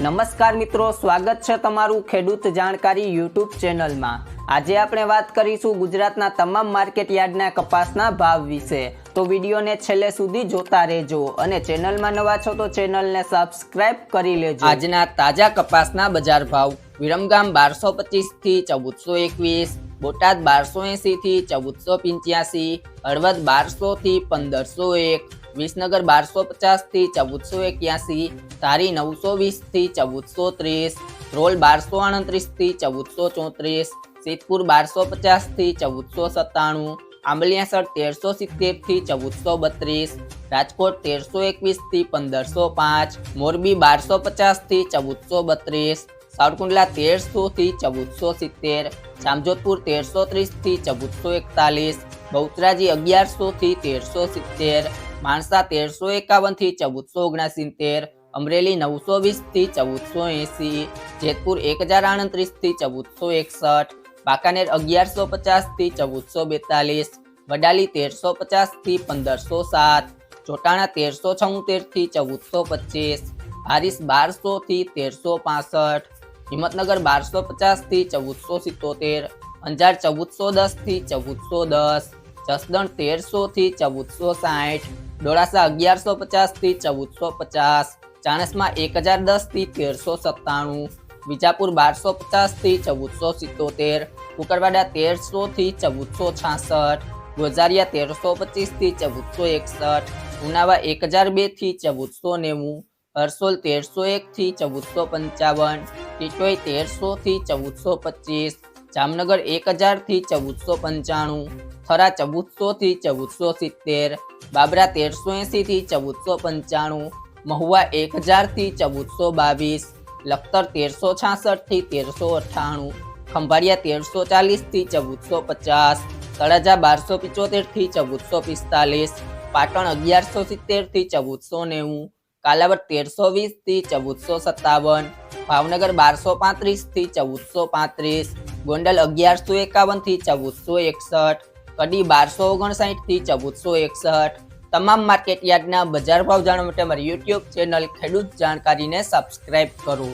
નમસ્કાર મિત્રો, સ્વાગત છે તમારું ખેડૂત જાણકારી યુટ્યુબ ચેનલમાં. આજે આપણે વાત કરીશું ગુજરાતના તમામ માર્કેટ યાર્ડના કપાસના ભાવ વિશે. તો વિડીયોને છેલ્લે સુધી જોતા રહેજો અને ચેનલમાં નવા છો તો ચેનલને સબસ્ક્રાઇબ કરી લેજો. આજના તાજા કપાસના બજાર ભાવ. વિરમગામ બારસો પચીસથી ચૌદસો એકવીસ, બોટાદ બારસો એસી થી ચૌદસો પંચ્યાસી, હળવદ બારસો થી પંદરસો એક વિસનગર બારસો પચાસથી ચૌદસો એક્યાસી, ધારી નવસો વીસથી ચૌદસો ત્રીસ રોલ બારસો આડત્રીસથી ચૌદસો ચોત્રીસ, સિદ્ધપુર બારસો પચાસથી ચૌદસો સત્તાણું, આંબલિયાસર તેરસો સિત્તેરથી ચૌદસો બત્રીસ, રાજકોટ તેરસો એકવીસથી પંદરસો પાંચ, મોરબી બારસો પચાસથી ચૌદસો બત્રીસ, સાવરકુંડલા તેરસો થી ચૌદસો સિત્તેર, જામજોધપુર તેરસો ત્રીસથી ચૌદસો એકતાલીસ, બહુચરાજી અગિયારસો થી તેરસો સિત્તેર માણસા તેરસો એકાવનથી ચૌદસો ઓગણસિત્તેર, અમરેલી નવસો વીસથી ચૌદસો એંસી, જેતપુર એક હજાર આડત્રીસથી ચૌદસો એકસઠ, બાકાનેર અગિયારસો પચાસથી ચૌદસો બેતાલીસ, વડાલી તેરસો પચાસથી પંદરસો સાત, ચોટાણા તેરસો છોતેરથી ચૌદસો પચીસ હારીસ બારસો થી તેરસો પાસઠ, હિંમતનગર બારસો પચાસથી ચૌદસો સિત્તોતેર, અંજાર ચૌદસો દસથી ચૌદસો દસ, જસદણ તેરસો થી ચૌદસો સાઠ ડોળાસા અગિયારસો પચાસથી ચૌદસો પચાસ, ચાણસમાં એક હજાર દસથી તેરસો સત્તાણું, વિજાપુર બારસો પચાસથી ચૌદસો સિત્તોતેર કુકરવાડા તેરસોથી ચૌદસો છાસઠ ગોઝારિયા તેરસો પચીસથી ચૌદસો એકસઠ, ઉનાવા એક હજાર બેથી ચૌદસો નેવું, હરસોલ તેરસો એકથી ચૌદસો પંચાવન ટીટોઈ તેરસોથી ચૌદસો પચીસ જામનગર એક હજારથી ચૌદસો પંચાણું, થરા ચૌદસો થી ચૌદસો સિત્તેર, બાબરા તેરસો એંસી થી ચૌદસો પંચાણું, મહુવા એક હજારથી ચૌદસો બાવીસ, લખતર તેરસો છાસઠથી તેરસો અઠ્ઠાણું, ખંભાળિયા તેરસો ચાલીસથી ચૌદસો પચાસ, તળાજા બારસો પિચોતેરથી ચૌદસો પિસ્તાલીસ, પાટણ અગિયારસો સિત્તેરથી ચૌદસો નેવું, કાલાવડ તેરસો વીસથી ચૌદસો સત્તાવન, ભાવનગર બારસો પાંત્રીસથી ચૌદસો પાંત્રીસ ગોંડલ અગિયારસો એકાવનથી ચૌદસો એકસઠ, કડી બારસો ઓગણસાઠથી ચૌદસો એકસઠ. તમામ માર્કેટ યાર્ડના બજાર ભાવ જાણવા માટે મારી યુટ્યુબ ચેનલ ખેડૂત જાણકારીને સબસ્ક્રાઇબ કરો.